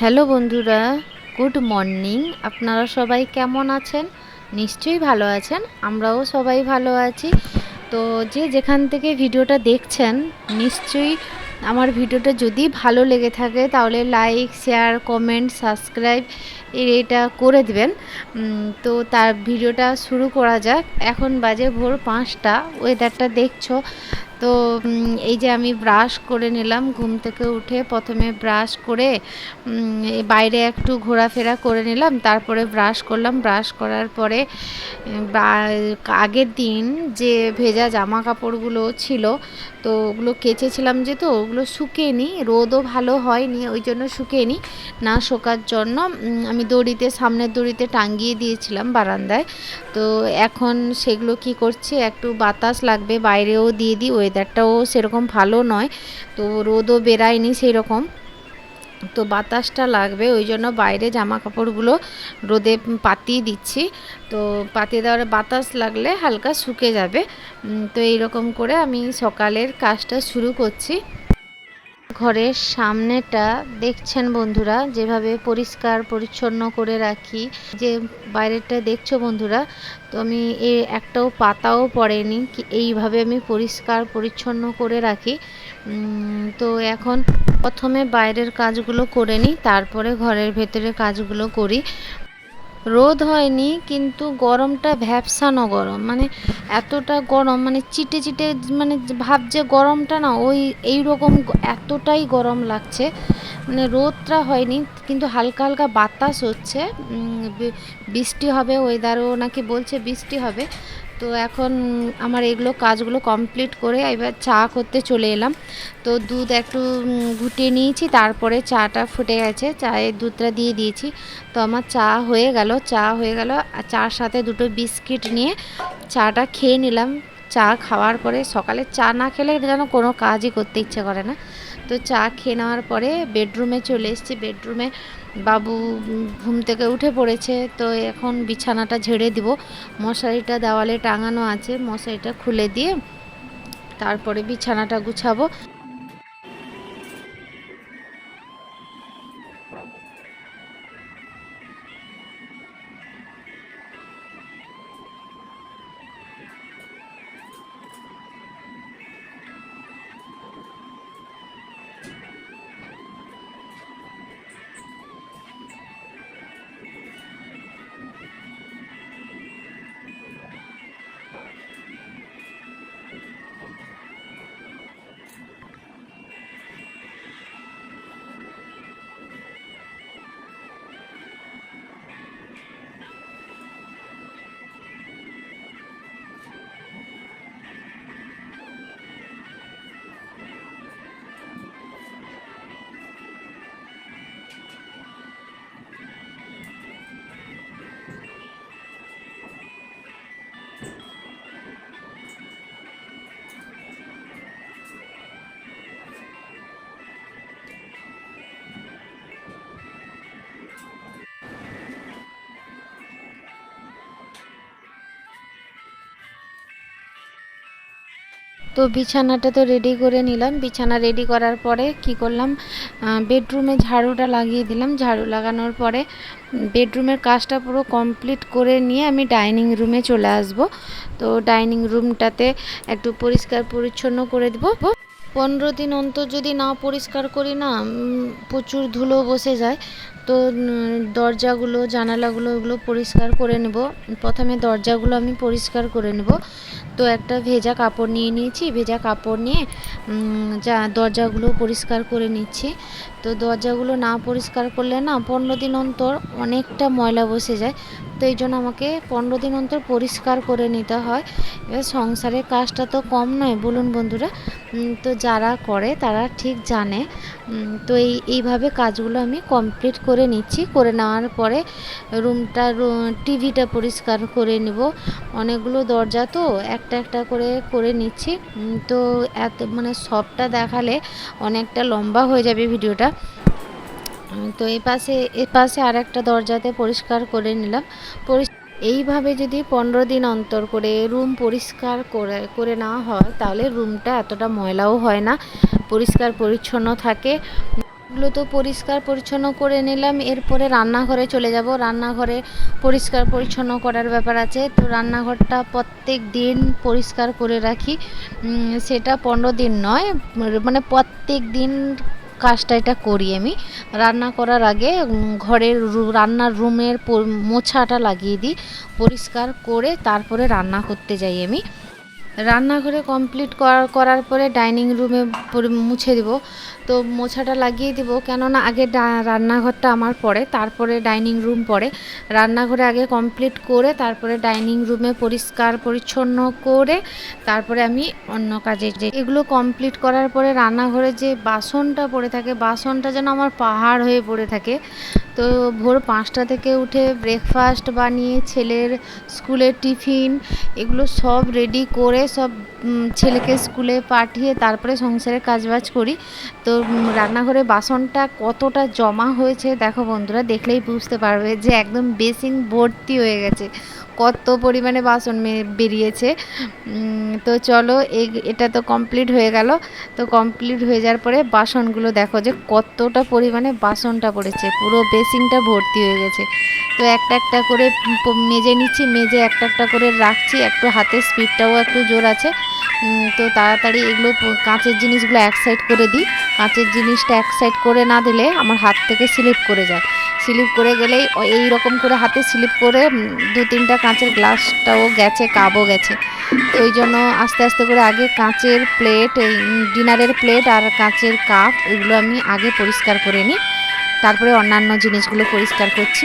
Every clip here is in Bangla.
হ্যালো বন্ধুরা, গুড মর্নিং। আপনারা সবাই কেমন আছেন? নিশ্চয়ই ভালো আছেন, আমরাও সবাই ভালো আছি। তো যে যেখান থেকে ভিডিওটা দেখছেন, নিশ্চয়ই আমার ভিডিওটা যদি ভালো লেগে থাকে, তাহলে লাইক, শেয়ার, কমেন্ট, সাবস্ক্রাইব এটা করে দেবেন। তো তার ভিডিওটা শুরু করা যাক। এখন বাজে ভোর পাঁচটা ওয়েদারটা দেখছ। তো এই যে আমি ব্রাশ করে নিলাম, ঘুম থেকে উঠে প্রথমে ব্রাশ করে বাইরে একটু ঘোরাফেরা করে নিলাম, তারপরে ব্রাশ করলাম ব্রাশ করার পরে আগের দিন যে ভেজা জামা কাপড়গুলো ছিল, তো ওগুলো কেচেছিলাম যে তো ওগুলো শুকেনি রোদও ভালো হয়নি, ওই জন্য শুকেনি না শোকার জন্য আমি দড়িতে, সামনের দড়িতে টাঙ্গিয়ে দিয়েছিলাম বারান্দায়, তো এখন সেগুলো কি করছে, একটু বাতাস লাগবে, বাইরেও দিয়ে দিই ওয়েদারটাও সেরকম ভালো নয়, তো রোদও বেরায়নি সেই রকম তো বাতাসটা লাগবে, ওই জন্য বাইরে জামা কাপড়গুলো রোদে পাতিয়ে দিচ্ছি। তো পাতিয়ে দেওয়ার বাতাস লাগলে হালকা শুকে যাবে। তো এইরকম করে আমি সকালের কাজটা শুরু করছি। ঘরের সামনেটা দেখছেন বন্ধুরা, যেভাবে পরিষ্কার পরিচ্ছন্ন করে রাখি। যে বাইরেটা দেখছ বন্ধুরা, তো আমি এ একটাও পাতাও পড়েনি এইভাবে আমি পরিষ্কার পরিচ্ছন্ন করে রাখি। তো এখন প্রথমে বাইরের কাজগুলো করে নিই, তারপরে ঘরের ভেতরে কাজগুলো করি। রোদ হয়নি, কিন্তু গরমটা ভ্যাপসানো গরম। মানে এতটা গরম মানে চিটে চিটে মানে ভাব যে গরমটা না, ওই এই রকম এতটাই গরম লাগছে। মানে রোদটা হয়নি, কিন্তু হালকা হালকা বাতাস হচ্ছে। বৃষ্টি হবে ওয়েদারও নাকি বলছে বৃষ্টি হবে। তো এখন আমার এগুলো কাজগুলো কমপ্লিট করে এবার চা করতে চলে এলাম। তো দুধ একটু ঘুটিয়ে নিয়েছি, তারপরে চাটা ফুটে গেছে, চায়ের দুধটা দিয়ে দিয়েছি। তো আমার চা হয়ে গেল, চা হয়ে গেল, আর চার সাথে দুটো বিস্কিট নিয়ে চাটা খেয়ে নিলাম। চা খাওয়ার পরে সকালে চা না খেলে যেন কোনো কাজই করতে ইচ্ছে করে না। তো চা খেয়ে নেওয়ার পরে বেডরুমে চলে এসেছি। বেডরুমে বাবু ঘুম থেকে উঠে পড়েছে, তো এখন বিছানাটা ঝেড়ে দিব। মশারিটা দেওয়ালে টাঙানো আছে, মশারিটা খুলে দিয়ে তারপরে বিছানাটা গুছাবো। তো বিছানাটা তো রেডি করে নিলাম। বিছানা রেডি করার পরে কি করলাম বেডরুমে ঝাড়ুটা লাগিয়ে দিলাম। ঝাড়ু লাগানোর পরে বেডরুমের কাজটা পুরো কমপ্লিট করে নিয়ে আমি ডাইনিং রুমে চলে আসব। তো ডাইনিং রুমটাতে একটু পরিষ্কার পরিচ্ছন্ন করে দেবো। পনেরো দিন অন্তর যদি না পরিষ্কার করি না প্রচুর ধুলো বসে যায়। তো দরজাগুলো, জানালাগুলো ওগুলো পরিষ্কার করে নেব। প্রথমে দরজাগুলো আমি পরিষ্কার করে নেব। তো একটা ভেজা কাপড় নিয়ে নিয়েছি, ভেজা কাপড় নিয়ে যা দরজাগুলো পরিষ্কার করে নিচ্ছি। তো দরজাগুলো না পরিষ্কার করলে না পনেরো দিন অন্তর অনেকটা ময়লা বসে যায়। তো এই জন্য আমাকে পনেরো দিন অন্তর পরিষ্কার করে নিতে হয়। এবার সংসারের কাজটা তো কম নয়, বলুন বন্ধুরা। তো যারা করে তারা ঠিক জানে। তো এই, এইভাবে কাজগুলো আমি কমপ্লিট করে নিচ্ছি। করে নেওয়ার পরে রুমটা টিভিটা পরিষ্কার করে নেব। অনেকগুলো দরজা তো একটা একটা করে করে নিচ্ছি। তো এত মানে সবটা দেখালে অনেকটা লম্বা হয়ে যাবে ভিডিওটা। তো এই পাশে, এ পাশে আর একটা দরজাতে পরিষ্কার করে নিলাম। এইভাবে যদি পনেরো দিন অন্তর করে রুম পরিষ্কার করে করে নেওয়া হয়, তাহলে রুমটা এতটা ময়লাও হয় না, পরিষ্কার পরিচ্ছন্ন থাকে। এগুলো তো পরিষ্কার পরিচ্ছন্ন করে নিলাম। এরপরে রান্নাঘরে চলে যাব। রান্নাঘরে পরিষ্কার পরিচ্ছন্ন করার ব্যাপার আছে। তো রান্নাঘরটা প্রত্যেক দিন পরিষ্কার করে রাখি। সেটা পনেরো দিন নয়। মানে প্রত্যেক দিন কাজটা এটা করি আমি। রান্না করার আগে ঘরের রান্নার রুমের মোছাটা লাগিয়ে দিই। পরিষ্কার করে তারপরে রান্না করতে যাই আমি। রান্নাঘরে কমপ্লিট করার পরে ডাইনিং রুমে মুছে দেবো। তো মোছাটা লাগিয়ে দেবো, কেননা আগে রান্নাঘরটা আমার পড়ে, তারপরে ডাইনিং রুম পড়ে। রান্নাঘরে আগে কমপ্লিট করে, তারপরে ডাইনিং রুমে পরিষ্কার পরিচ্ছন্ন করে, তারপরে আমি অন্য কাজে যে এগুলো কমপ্লিট করার পরে রান্নাঘরে যে বাসনটা পড়ে থাকে, বাসনটা যেন আমার পাহাড় হয়ে পড়ে থাকে তো ভোর পাঁচটা থেকে উঠে ব্রেকফাস্ট বানিয়ে ছেলের স্কুলের টিফিন, এগুলো সব রেডি করে সব ছেলেকে স্কুলে পাঠিয়ে তারপরে সংসারের কাজবাজ করি। তো রান্নাঘরে বাসনটা কতটা জমা হয়েছে দেখো বন্ধুরা, দেখলেই বুঝতে পারবে যে একদম বেসিন ভর্তি হয়ে গেছে। কত পরিমাণে বাসন বেরিয়েছে। তো চলো এটা তো কমপ্লিট হয়ে গেল। তো কমপ্লিট হয়ে যাওয়ার পরে বাসনগুলো দেখো যে কতটা পরিমাণে বাসনটা পড়েছে। পুরো বেসিনটা ভর্তি হয়ে গেছে। তো একটা একটা করে মেজে নিচ্ছি, মেজে একটা একটা করে রাখছি। একটু হাতের স্পিডটাও একটু জোর আছে। তো তাড়াতাড়ি এগুলো কাঁচের জিনিসগুলো এক সাইড করে দিই। কাঁচের জিনিসটা এক সাইড করে না দিলে আমার হাত থেকে স্লিপ করে যায়। স্লিপ করে গেলেই এই রকম করে হাতে স্লিপ করে দু তিনটা কাঁচের গ্লাসটাও গেছে কাপও গেছে। তো ওই জন্য আস্তে আস্তে করে আগে কাঁচের প্লেট, এই ডিনারের প্লেট আর কাঁচের কাপ, এগুলো আমি আগে পরিষ্কার করে নিই। তারপরে অন্যান্য জিনিসগুলো পরিষ্কার করছি।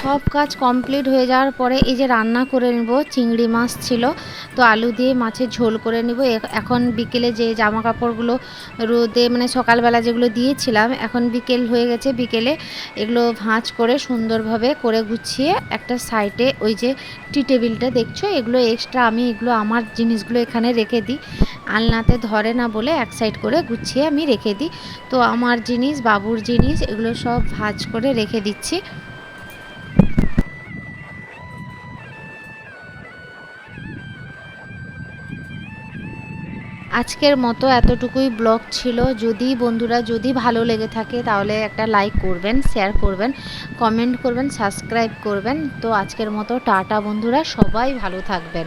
সব কাজ কমপ্লিট হয়ে যাওয়ার পরে এই যে রান্না করে নেব, চিংড়ি মাছ ছিল, তো আলু দিয়ে মাছের ঝোল করে নেব। এখন বিকেলে যে জামা কাপড়গুলো রোদে মানে সকালবেলা যেগুলো দিয়েছিলাম, এখন বিকেল হয়ে গেছে। বিকেলে এগুলো ভাঁজ করে সুন্দরভাবে করে গুছিয়ে একটা সাইটে ওই যে টি টেবিলটা দেখছ? এগুলো এক্সট্রা আমি এগুলো, আমার জিনিসগুলো এখানে রেখে দিই। আলনাতে ধরে না বলে এক সাইড করে গুছিয়ে আমি রেখে দিই। তো আমার জিনিস, বাবুর জিনিস, এগুলো সব ভাজ করে রেখে দিচ্ছি। আজকের মতো এতটুকুই ব্লগ ছিল। যদি বন্ধুরা যদি ভালো লেগে থাকে তাহলে একটা লাইক করবেন শেয়ার করবেন কমেন্ট করবেন সাবস্ক্রাইব করবেন। তো আজকের মতো টাটা বন্ধুরা, সবাই ভালো থাকবেন।